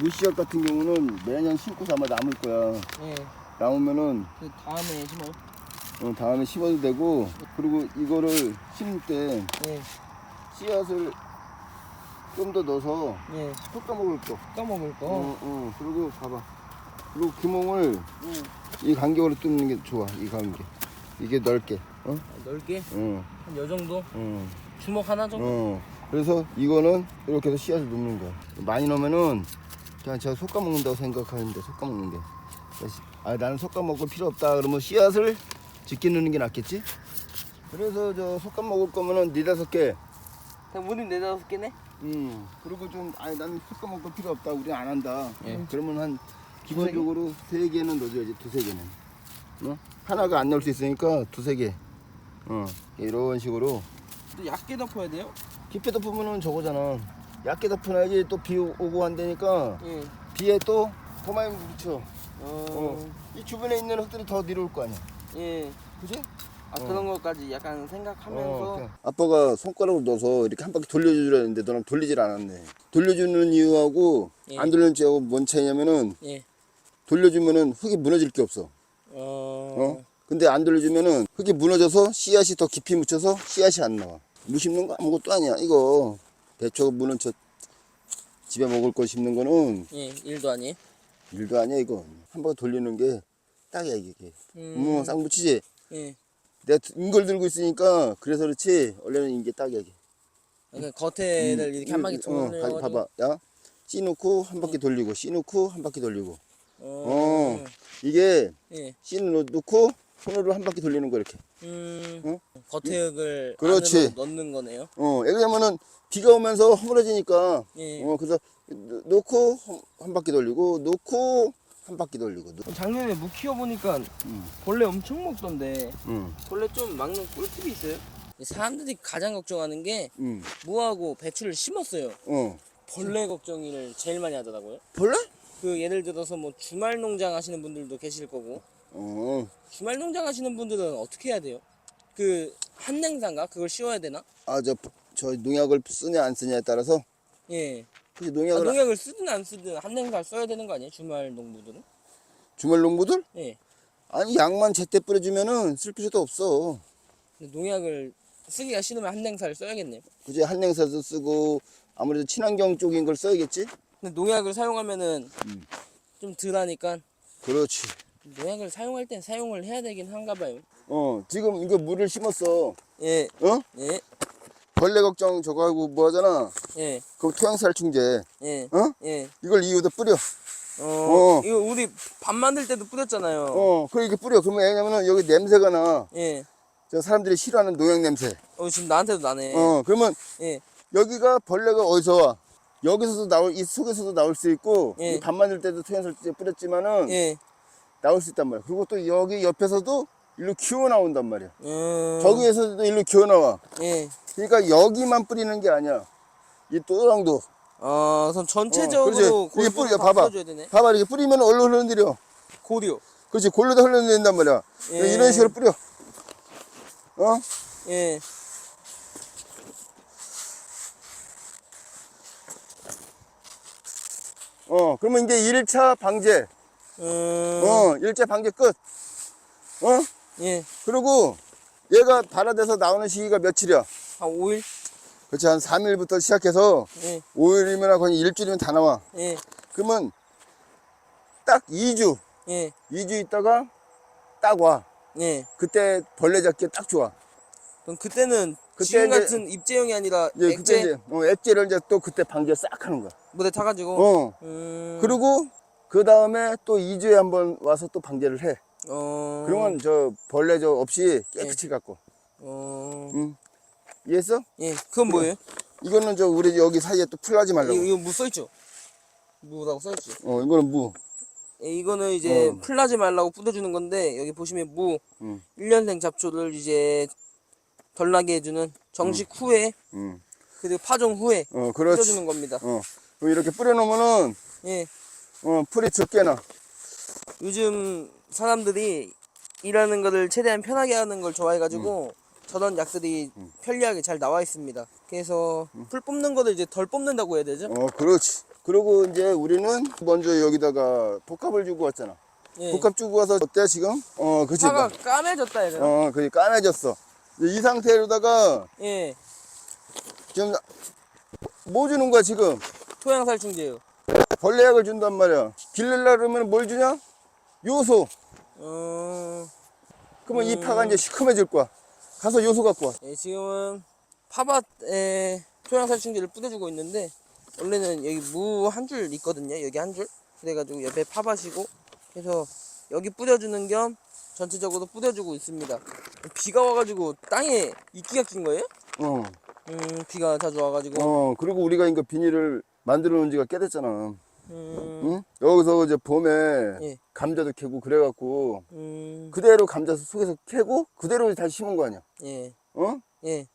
무씨앗 같은 경우는 매년 심고서 아마 남을 거야. 예. 남으면은 그 다음에 심어요? 어, 다음에 심어도 되고 그리고 이거를 심을 때 예. 씨앗을 좀 더 넣어서 예. 섞어 먹을 거. 까먹을 거. 어, 어. 그리고 봐봐. 그리고 구멍을 응. 이 간격으로 뚫는 게 좋아. 이 간격. 이게 넓게. 어? 넓게 어. 한요 정도 어. 주먹 하나 정도. 어. 그래서 이거는 이렇게 해서 씨앗을 넣는 거야. 많이 넣으면은 그냥 제가 솎아 먹는다고 생각하는데 솎아 먹는 게. 아 나는 솎아 먹을 필요 없다. 그러면 씨앗을 짓게 넣는 게 낫겠지? 그래서 저 솎아 먹을 거면은 네 다섯 개. 그냥 모든 네다섯 개네. 음. 그리고 좀 아니 나는 솎아 먹을 필요 없다. 우리 안 한다. 예. 그러면 한 기본적으로 세 개는 넣어줘야지 두세 개는. 어? 하나가 안 넣을 수 있으니까 두세 개. 어. 이런 식으로 또 얇게 덮어야 돼요? 깊게 덮으면은 저거잖아. 얇게 덮어놔야지 또 비 오고 한다니까 예. 비에 또더 많이 묻혀. 어. 어. 이 주변에 있는 흙들이 더 내려올 거 아니야. 예. 그지? 아 그런 것까지 약간 생각하면서 어, 아빠가 손가락으로 넣어서 이렇게 한 바퀴 돌려주려 했는데 너랑 돌리질 않았네. 돌려주는 이유하고 예. 안 돌려주는 이유하고 뭔 차이냐면은 예. 돌려주면은 흙이 무너질 게 없어. 어. 어? 근데 안 돌려주면은 흙이 무너져서 씨앗이 더 깊이 묻혀서 씨앗이 안 나와. 무 심는 거 아무것도 아니야. 이거 대처 무는 저 집에 먹을 거 심는 거는 예. 일도 아니에요. 일도 아니야 이거. 한 번 돌리는 게 딱이야 이게. 음. 음, 싹 묻히지. 예. 내가 이걸 들고 있으니까 그래서 그렇지 원래는 이게 딱이야 이게. 그러니까 겉에를 이렇게 한 바퀴 어, 돌려. 가- 봐봐. 야, 씨 놓고 한 바퀴 돌리고, 씨 놓고 한 바퀴 돌리고. 어. 어. 이게 예. 씨 놓고 손으로 한 바퀴 돌리는 거 이렇게. 음. 어? 겉에흙을 그렇지. 안으로 넣는 거네요. 어, 왜냐면은 비가 오면서 허물어지니까. 예. 어, 그래서 놓- 놓고 한- 한 바퀴 돌리고, 놓고 한 바퀴 돌리고. 놓- 작년에 무 키워 보니까 음. 벌레 엄청 먹던데 음, 벌레 좀 막는 꿀팁이 있어요? 사람들이 가장 걱정하는 게 음, 무하고 배추를 심었어요. 어. 벌레 걱정을 제일 많이 하더라고요. 벌레? 그 예를 들어서 뭐 주말 농장 하시는 분들도 계실 거고 어. 주말 농장 하시는 분들은 어떻게 해야 돼요? 그 한냉사인가 그걸 씌워야 되나? 아, 저, 저 농약을 쓰냐 안 쓰냐에 따라서. 예. 그치, 아, 농약을. 농약을 쓰든 안 쓰든 한냉사를 써야 되는 거 아니에요? 주말 농부들은? 주말 농부들? 예. 아니, 약만 제때 뿌려주면은 쓸 필요도 없어. 근데 농약을 쓰기가 싫으면 한냉사를 써야겠네요. 그지 한냉사도 쓰고 아무래도 친환경 쪽인 걸 써야겠지? 근데 농약을 사용하면은 음. 좀 덜하니까 그렇지. 농약을 사용할 땐 사용을 해야 되긴 한가 봐요. 어 지금 이거 물을 심었어. 예, 어? 예, 벌레 걱정 저거 하고 뭐 하잖아. 예, 그럼 토양살충제. 예, 어? 예. 이걸 이거다 뿌려. 어, 어. 이거 우리 밥 만들 때도 뿌렸잖아요. 어, 그걸 이렇게 뿌려. 그러면 왜냐면은 여기 냄새가 나. 예. 저 사람들이 싫어하는 농약 냄새. 어, 지금 나한테도 나네. 어, 그러면 예, 여기가 벌레가 어디서 와? 여기서도 나올, 이 속에서도 나올 수 있고, 예. 이밥 만들 때도 토양살충제 뿌렸지만은 예. 나올 수 있단 말이야. 그리고 또 여기 옆에서도 일로 기어 나온단 말이야. 음, 저기에서도 일로 기어 나와. 예. 그러니까 여기만 뿌리는 게 아니야. 이 또랑도. 어, 그럼 어, 전체적으로 그렇지. 이게 다 봐봐. 봐봐, 이렇게 뿌리면 얼른 흔들려. 고리요. 그렇지, 골로다 흘러낸단 말이야. 예. 이런 식으로 뿌려. 어? 예. 어, 그러면 이제 1차 방제. 음, 어, 1차 방제 끝. 어? 예. 그리고 얘가 발화돼서 나오는 시기가 며칠이야? 한 5일? 그렇지, 한 3일부터 시작해서 예, 5일이면 거의 일주일이면 다 나와. 예, 그러면 딱 2주, 예, 2주 있다가 딱 와. 예. 그때 벌레 잡기 딱 좋아. 그럼 그때는 그때 지금 이제- 같은 입제형이 아니라 예, 그때 액제 이제 어, 액제를 이제 또 그때 방제 싹 하는 거야. 물에 타가지고. 어. 음, 그리고 그 다음에 또 2주에 한 번 와서 또 방제를 해. 어. 그러면 저 벌레 저 없이 깨끗이 갖고. 어. 응. 이해했어? 예. 그건 뭐예요? 이거는 저 우리 여기 사이에 또 풀나지 말라고. 이거, 이거 무 써있죠? 무라고 써있지. 어, 이거는 무. 예, 이거는 이제 어. 풀나지 말라고 뿌려주는 건데 여기 보시면 무 응. 1년생 잡초를 이제 덜 나게 해주는 정식 후에 응. 그리고 파종 후에 어, 그렇지. 뿌려주는 겁니다. 어. 그럼 이렇게 뿌려놓으면은 예. 어, 풀이 적게 나. 요즘 사람들이 일하는 거를 최대한 편하게 하는 걸 좋아해가지고 음. 저런 약들이 편리하게 잘 나와 있습니다. 그래서 풀 뽑는 거를 이제 덜 뽑는다고 해야 되죠? 어, 그렇지. 그리고 이제 우리는 먼저 여기다가 복합을 주고 왔잖아. 예. 복합 주고 와서 어때 지금? 어, 그치. 파가 까매졌다 해야 되나? 어, 그게 까매졌어. 이제 이 상태로다가 예. 지금 뭐 주는 거야 지금? 토양 살충제요. 벌레약을 준단 말이야. 길르려 그러면 뭘 주냐? 요소. 어, 그러면 이 파가 이제 시커매질 거야. 가서 요소 갖고 와. 예, 지금은 파밭에 토양 살충제를 뿌려주고 있는데 원래는 여기 무 한 줄 있거든요. 여기 한 줄. 그래가지고 옆에 파밭이고 그래서 여기 뿌려주는 겸 전체적으로 뿌려주고 있습니다. 비가 와가지고 땅에 이끼가 낀 거예요? 어. 음, 비가 자주 와가지고. 어, 그리고 우리가 이거 비닐을 만들어 놓은 지가 꽤 됐잖아. 음, 응? 여기서 이제 봄에 예. 감자도 캐고 그래갖고 음, 그대로 감자 속에서 캐고 그대로 다시 심은 거 아니야. 예, 어? 예.